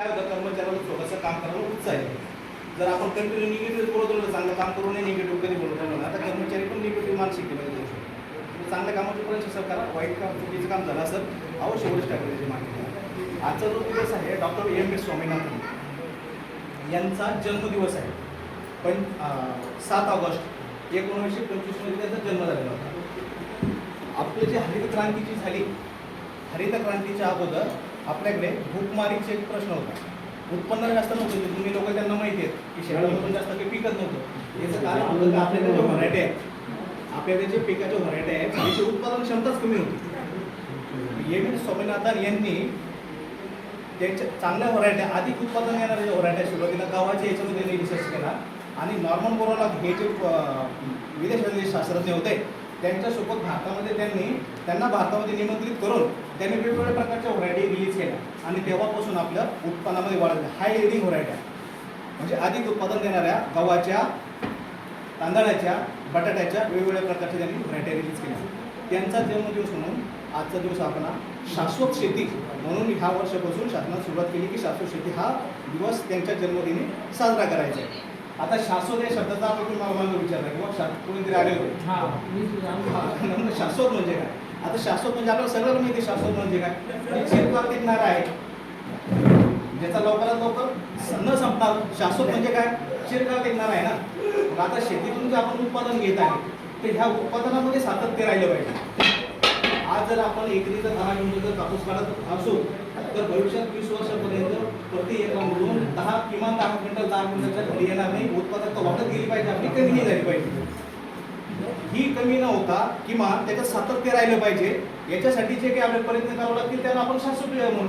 काय होतं कर्मचाऱ्याला थोडंसं काम करायला उत्साह आहे. जर आपण कंटिन्यू निगेटिव्ह बोलत राहिलो चांगलं काम करू नये निगेटिव्ह कधी बोलत राहिलो ना आता कर्मचारी पण निगेटिव्ह मानसिक पाहिजे चांगल्या कामाची पण शिक्षा करा वाईट काम चुकीचं काम झालं असेल अवश्य वरिष्ठ ठाकरेची मागणी आजचा जो दिवस आहे डॉक्टर एम एस स्वामीनाथन यांचा जन्मदिवस आहे. पण सात ऑगस्ट एकोणीसशे पंचवीसमध्ये त्यांचा जन्म झालेला होता. आपली जी हरित क्रांतीची झाली हरित क्रांतीच्या अगोदर आपल्याकडे भूकमारीचे एक प्रश्न होता. उत्पन्न जास्त नव्हतं तुम्ही लोक त्यांना माहिती आहेत की शहरामधून जास्त काही पिकत नव्हतं. याचं कारण होतं की? आपल्याकडे जे व्हरायटी आहेत आपल्याकडे जे पिकाच्या व्हरायटी आहेत त्याची उत्पादन क्षमताच कमी होती. एम एस स्वामीनाथन यांनी त्यांच्या चांगल्या व्हरायट्या अधिक उत्पादन येणाऱ्या ज्या व्हरायट्या सुरुवातीला गावाच्या याच्यामध्ये त्यांनी रिसर्च केला. आणि नॉर्मल कोरोना हे जे जे शास्त्रज्ञ होते त्यांच्यासोबत भारतामध्ये त्यांनी त्यांना भारतामध्ये निमंत्रित करून त्यांनी वेगवेगळ्या प्रकारच्या व्हरायटी रिलीज केल्या. आणि तेव्हापासून आपल्या उत्पन्नामध्ये वाढ झाली. हाय एडिंग व्हरायट्या म्हणजे अधिक उत्पादन देणाऱ्या गव्हाच्या तांदळाच्या बटाट्याच्या वेगवेगळ्या प्रकारच्या त्यांनी व्हरायटी रिलीज केल्या. त्यांचा जन्मदिवस म्हणून आजचा दिवस आपण शाश्वत शेती म्हणून ह्या वर्षापासून शासनात सुरुवात केली की शाश्वत शेती हा दिवस त्यांच्या जन्मदिनी साजरा करायचा आहे. आता शाश्वत या शब्दाचा आपण तुम्ही मला विचारला किंवा कोणीतरी आलेलो आहे. हा मी तुझा हा, म्हणजे शाश्वत म्हणजे काय? आता शाश्वत म्हणजे आपल्याला सगळ्यांना माहिती शाश्वत म्हणजे काय? चिरकाळ टिकणार आहे. ज्याचा लवकरात लवकर न संपणार. शाश्वत म्हणजे काय? चिरकाळ टिकणार आहे ना? आता शेतीतून जे आपण उत्पादन घेत आहे तर ह्या उत्पादनामध्ये सातत्य राहिलं पाहिजे. आज जर आपण एकरी जर दहा क्विंटल जर कापूस काढत असू तर भविष्यात वीस वर्षापर्यंत प्रति किमान दहा क्विंटल दहा क्विंटलच्या घरी येणार नाही. उत्पादकता वाढत गेली पाहिजे आपली कमी नाही झाली पाहिजे. ही कमी न होता किमान त्याच्यात सातत्य राहिलं पाहिजे. याच्यासाठी जे काही आपल्याला प्रयत्न करावे लागतील त्याला आपण शाश्वत म्हणून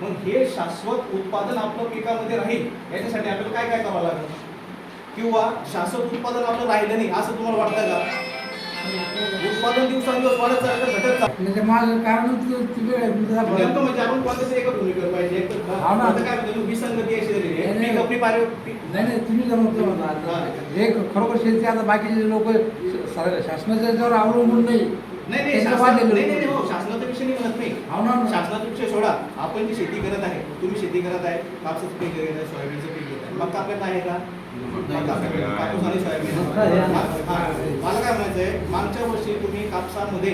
मग हे शाश्वत उत्पादन आपलं पिकामध्ये राहील याच्यासाठी आपल्याला काय काय करावं लागेल? किंवा शाश्वत उत्पादन आपलं राहिलं नाही असं तुम्हाला वाटतं का? उत्पादन दिवसांदिवस वाढत चाललं घटत चाललं म्हणजे माझं कारण नेमकं म्हणजे आपण कोणत्याच एका भूमिकेवर पाहिजे एक तर हा ना. आता काय म्हणतो विसंगती अशी झालेली आहे नाही, नाही. पीक आपली पारे पीक- नाही नाही तुम्ही हा. हे खरोखर शेती आता बाकीचे लोक शासनाच्या याच्यावर अवलंबून नाही नाही नाही त्यांचं शासन- वाढलेलं. नाही नाही नाही, हो शासनाचा विषय नाही म्हणत नाही हो ना, हो ना. शासनाचा विषय सोडा आपण जी शेती करत आहे तुम्ही शेती करत आहे कापसाचं पीक घेत आहे सोयाबीनचं पीक घेत आहे मग आपल्याला आहे का मला काय म्हणायचं आहे. मला काय मागच्या वर्षी तुम्ही कापसामध्ये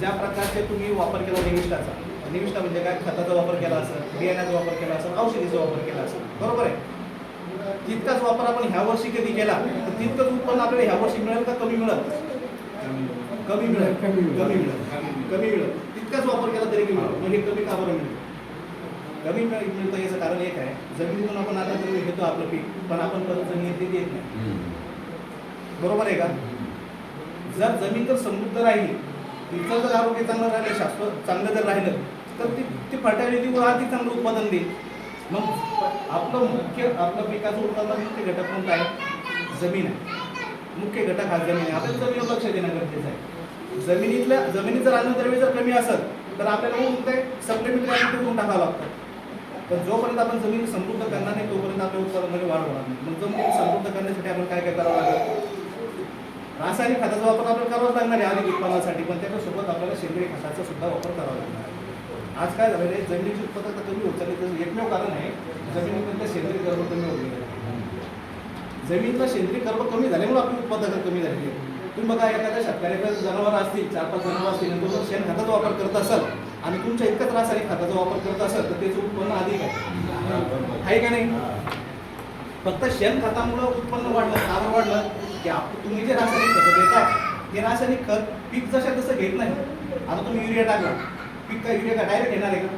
ज्या प्रकारचे तुम्ही वापर केला निविष्ठाचा निविष्ठा म्हणजे काय खताचा वापर केला असेल बियाण्याचा वापर केला असेल औषधीचा वापर केला असेल बरोबर आहे तितकाच वापर आपण ह्या वर्षी कधी केला तर तितकंच उत्पन्न आपल्याला ह्या वर्षी मिळेल का कमी मिळत. कमी मिळेल कमी मिळेल. कमी मिळेल कमी मिळेल तितकाच वापर केला तरी कमी मिळेल म्हणजे कमी का बरं मिळेल कमी मिळ- मिळतं याचं कारण एक आहे जमिनीतून आपण आता जरी घेतो आपलं पीक पण आपण परत जमिनीत ते देत नाही. बरोबर आहे का? जर जमीन जर समृद्ध राहिली तिचं जर आरोग्य चांगलं राहिलं शाश्वत चांगलं जर राहिलं तर ती ती फर्टॅलिटीवर अधिक चांगलं उत्पादन देईल. मग आपलं मुख्य आपलं पिकाचं उत्पादन मुख्य घटक कोणता आहे? जमीन आहे. मुख्य घटक हा जमीन आहे. आपल्याला जमिनीवर लक्ष देणं गरजेचं आहे. जमिनीतल्या जमिनीत जर अन्नद्रव्य जर कमी असेल तर आपल्याला काय सप्लिमेंटरी करून टाकावं लागतं. तर जोपर्यंत आपण जमीन समृद्ध करणार नाही तोपर्यंत आपल्या उत्पादनामध्ये वाढ होणार नाही. मग जमीन समृद्ध करण्यासाठी आपण काय काय करावं लागेल? रासायनिक खताचा वापर आपल्याला करावाच लागणार आहे अधिक उत्पादनासाठी पण त्याच्यासोबत आपल्याला सेंद्रिय खताचा सुद्धा वापर करावा लागणार आहे. आज काय झालेलं आहे? जमिनीची उत्पादकता कमी होत चालली त्याचं एकमेव कारण आहे जमिनीमधलं सेंद्रिय कर्ब कमी होत गेलेलं सेंद्रिय कर्ब कमी झाल्यामुळे आपली उत्पादकता कमी झालेली आहे. तुम्ही बघा एखाद्या शेतकऱ्याकडे जनावर असतील चार पाच जनावर असतील आणि तो जर शेण खताचा वापर करत असेल आणि तुमच्या इतकंच रासायनिक खताचा वापर करत असेल तर त्याचं उत्पन्न अधिक आहे. आहे का नाही? फक्त शेण खतामुळं उत्पन्न वाढलं कारण वाढलं की आप तुम्ही जे रासायनिक खतं देता ते रासायनिक खत पीक जशा तसं घेत नाही. आता तुम्ही युरिया टाकला. पीक का युरिया का डायरेक्ट येणार आहे का?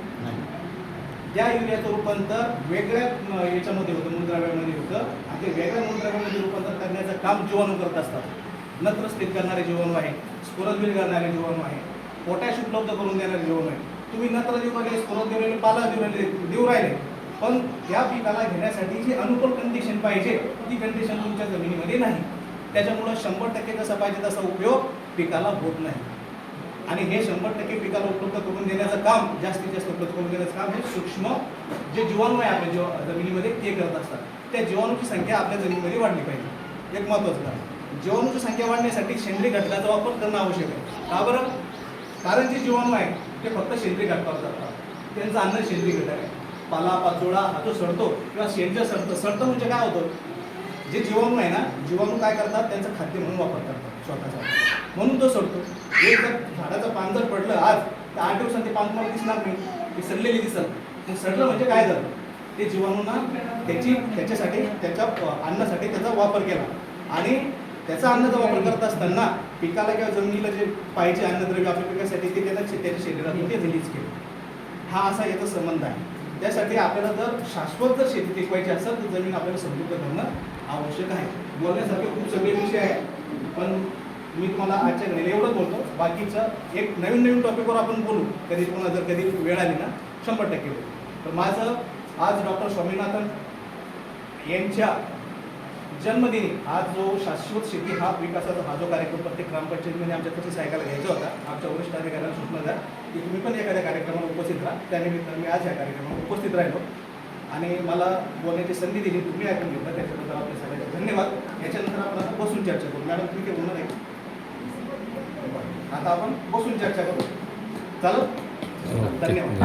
ज्या युरियाचं रूपांतर वेगळ्या याच्यामध्ये होतं मूलद्रव्यामध्ये होतं आणि ते वेगळ्या मूलद्रव्यामध्ये रूपांतर करण्याचं काम जीवाणू करत असतात. नत्र स्थित करणारे जीवाणू आहे स्फुरदबिल करणारे जीवाणू आहे पोटॅश उपलब्ध करून देणारे जीवाणू आहे तुम्ही नत्र देऊ राहिले स्फुरद देऊ राहिले पाला देऊ राहिले देऊ राहिले. पण या पिकाला घेण्यासाठी जी अनुकूल कंडिशन पाहिजे ती कंडिशन तुमच्या जमिनीमध्ये नाही. त्याच्यामुळं शंभर टक्के जसा पाहिजे तसा उपयोग पिकाला होत नाही. आणि हे शंभर टक्के पिकाला उपलब्ध करून देण्याचं काम जास्तीत जास्त उपलब्ध करून देण्याचं काम हे सूक्ष्म जे जीवाणू आहे आपल्या जीवा जमिनीमध्ये ते करत असतात. त्या जीवाणूची संख्या आपल्या जमिनीमध्ये वाढली पाहिजे. एक महत्त्वाचं काम जीवाणूची संख्या वाढण्यासाठी सेंद्रिय घटकाचा वापर करणं आवश्यक आहे. का बरं? कारण जे जीवाणू आहे ते फक्त सेंद्रिय घटकावर जातात. त्यांचं अन्न सेंद्रिय घटक आहे. पाला पाचोळा हा जो सडतो किंवा शेण सडतं. सडतं म्हणजे काय होतं? जे जीवाणू आहे ना जीवाणू काय करतात? त्यांचं खाद्य म्हणून वापर करतात स्वतःचा. म्हणून तो सडतो. एक जर झाडाचं पान जर पडलं आज तर आठ दिवसात ते पान तुम्हाला दिसणार नाही. ते सडलेली दिसत. मग सडलं म्हणजे काय झालं? ते जीवाणूंना त्याची त्याच्यासाठी त्याच्या अन्नासाठी त्याचा वापर केला. आणि त्याचा अन्नाचा वापर करत असताना पिकाला किंवा जमिनीला जे पाहिजे अन्नद्रव्य आपल्या पिकासाठी ते त्याला त्याच्या शरीरातून ते रिलीज केलं. हा असा याचा संबंध आहे. त्यासाठी आपल्याला जर शाश्वत जर शेती टिकवायची असेल तर जमीन आपल्याला समृद्ध करणं आवश्यक आहे. बोलण्यासारखे खूप सगळे विषय आहेत पण मी तुम्हाला आजच्या घडीला एवढंच बोलतो. बाकीचं एक नवीन नवीन टॉपिकवर आपण बोलू. कधी तुम्हाला जर कधी वेळ आली ना शंभर टक्के बोलू. तर माझं आज डॉक्टर स्वामीनाथन यांच्या जन्मदिनी. आज जो शाश्वत शेती हा विकासाचा हा जो कार्यक्रम प्रत्येक ग्रामपंचायतीमध्ये आमच्या तशी सायकाला घ्यायचा होता. आमच्या वरिष्ठ अधिकाऱ्यांना सूचना द्या की तुम्ही पण एखाद्या कार्यक्रमाला उपस्थित राहा. त्यानिमित्तानं मी आज या कार्यक्रमाला उपस्थित राहिलो. आणि मला बोलण्याची संधी दिली. तुम्ही ऐकून घेतलं. त्याच्याबद्दल आपले सगळ्यांचे धन्यवाद. याच्यानंतर आपण आता बसून चर्चा करू. मॅडम तुम्ही काय बोलणार आहे आता आपण बसून चर्चा करू. चालू? धन्यवाद.